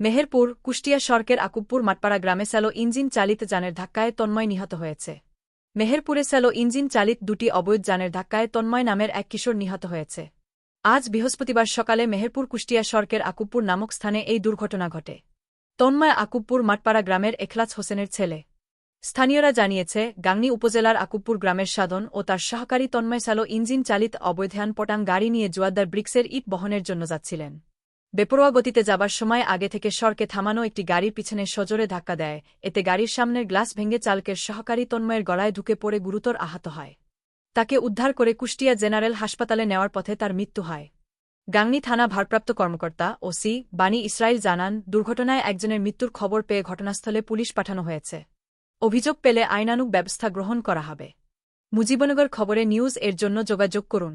মেহেরপুর, কুষ্টিয়া সড়কের আকুবপুর মাটপাড়া গ্রামে shallow engine চালিত যানের ধাক্কায় তন্ময় নিহত হয়েছে। মেহেরপুরে স্যালো ইঞ্জিন চালিত দুটি অবৈধ যানের ধাক্কায় তন্ময় নামের এক কিশোর নিহত হয়েছে। আজ বৃহস্পতিবার সকালে মেহেরপুর, কুষ্টিয়া সড়কের আকুবপুর নামক স্থানে এই দুর্ঘটনা ঘটে। তন্ময় আকুবপুর মাটপাড়া গ্রামের এখলাস হোসেনের ছেলে। স্থানীয়রা জানিয়েছে, গাংনী উপজেলার আকুবপুর গ্রামের সাধন ও তার সহকারী তন্ময় স্যালো ইঞ্জিন চালিত অবৈধান পটাং গাড়ি নিয়ে জুয়াদ্দার ব্রিক্সের ইট বহনের জন্য যাচ্ছিলেন। বেপরোয়া গতিতে যাবার সময় আগে থেকে সড়কে থামানো একটি গাড়ির পিছনে সজোরে ধাক্কা দেয়। এতে গাড়ির সামনের গ্লাস ভেঙে চালকের সহকারী তন্ময়ের গলায় ঢুকে পড়ে গুরুতর আহত হয়। তাকে উদ্ধার করে কুষ্টিয়া জেনারেল হাসপাতালে নেওয়ার পথে তার মৃত্যু হয়। গাংনী থানা ভারপ্রাপ্ত কর্মকর্তা ওসি বাণী ইসরায়েল জানান, দুর্ঘটনায় একজনের মৃত্যুর খবর পেয়ে ঘটনাস্থলে পুলিশ পাঠানো হয়েছে। অভিযোগ পেলে আইনানুগ ব্যবস্থা গ্রহণ করা হবে। মুজিবনগর খবরে নিউজ এর জন্য যোগাযোগ করুন।